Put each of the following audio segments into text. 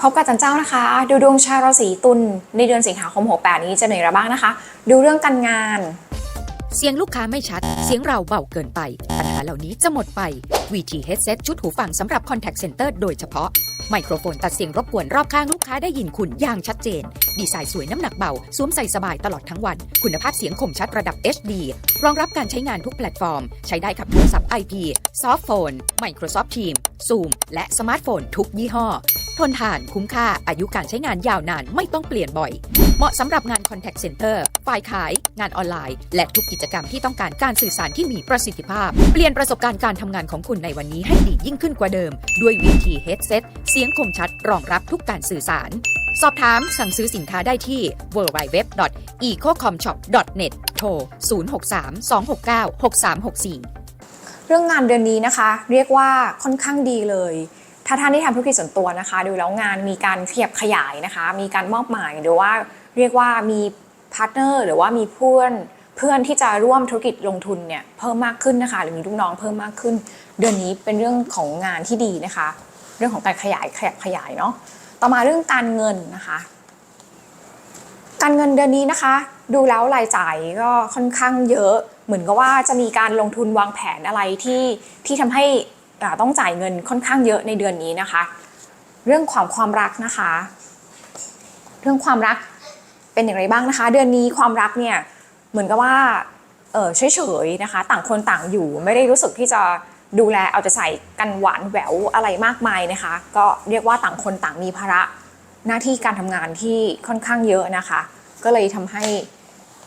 พบกับจันเจ้านะคะ ดูดวงชาวราศีตุลในเดือนสิงหาคม68นี้จะเหนื่อยระบ้างนะคะ ดูเรื่องการงาน เสียงลูกค้าไม่ชัด เสียงเราเบาเกินไป ปัญหาเหล่านี้จะหมดไป VT Headset ชุดหูฟังสำหรับ Contact Center โดยเฉพาะ ไมโครโฟนตัดเสียงรบกวนรอบข้างลูกค้าได้ยินคุณอย่างชัดเจน ดีไซน์สวยน้ำหนักเบา สวมใส่สบายตลอดทั้งวัน คุณภาพเสียงคมชัดระดับ HD รองรับการใช้งานทุกแพลตฟอร์ม ใช้ได้กับโทรศัพท์ IP ซอฟต์โฟน Microsoft Teams Zoom และสมาร์ทโฟนทุกยี่ห้อ ทนทานคุ้มค่าอายุการใช้งานยาวนานไม่ต้องเปลี่ยนบ่อย เหมาะสำหรับงาน Contact Center ฝ่ายขาย งานออนไลน์ และทุกกิจกรรมที่ต้องการการสื่อสารที่มีประสิทธิภาพ เปลี่ยนประสบการณ์การทำงานของคุณในวันนี้ให้ดียิ่งขึ้นกว่าเดิม ด้วย VT Headset เสียงคมชัดรองรับทุกการสื่อสาร สอบถามสั่งซื้อสินค้าได้ที่ www.ecocomshop.net โทร 063 269 6364 เรื่องงานเดือนนี้นะคะ เรียกว่าค่อนข้างดีเลย ถ้าท่านที่ทำธุรกิจส่วนตัวนะคะ ดูแล้วงานมีการขยับขยายนะคะ มีการมอบหมายหรือว่าเรียกว่ามีพาร์ทเนอร์หรือว่ามีเพื่อนเพื่อนที่จะร่วมธุรกิจลงทุนเนี่ยเพิ่มมากขึ้นนะคะ หรือมีลูกน้องเพิ่มมากขึ้น เดือนนี้เป็นเรื่องของงานที่ดีนะคะ เรื่องของการขยายขยับขยายเนาะต่อมาเรื่องการเงินนะคะ การเงินเดือนนี้นะคะ ดูแล้วรายจ่ายก็ค่อนข้างเยอะ เหมือนกับว่าจะมีการลงทุนวางแผนอะไรที่ที่ทำให้ ต้องจ่ายเงินค่อนข้างเยอะในเดือนนี้นะคะ เรื่องความความรักนะคะ เรื่องความรักเป็นอย่างไรบ้างนะคะ เดือนนี้ความรักเนี่ยเหมือนกับว่าเออเฉยๆนะคะ ต่างคนต่างอยู่ไม่ได้รู้สึกที่จะดูแลเอาใจใส่กันหวานแหววอะไรมากมายนะคะ ก็เรียกว่าต่างคนต่างมีภาระหน้าที่การทำงานที่ค่อนข้างเยอะนะคะ ก็เลยทำให้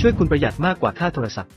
ช่วยคุณประหยัดมากกว่าค่าโทรศัพท์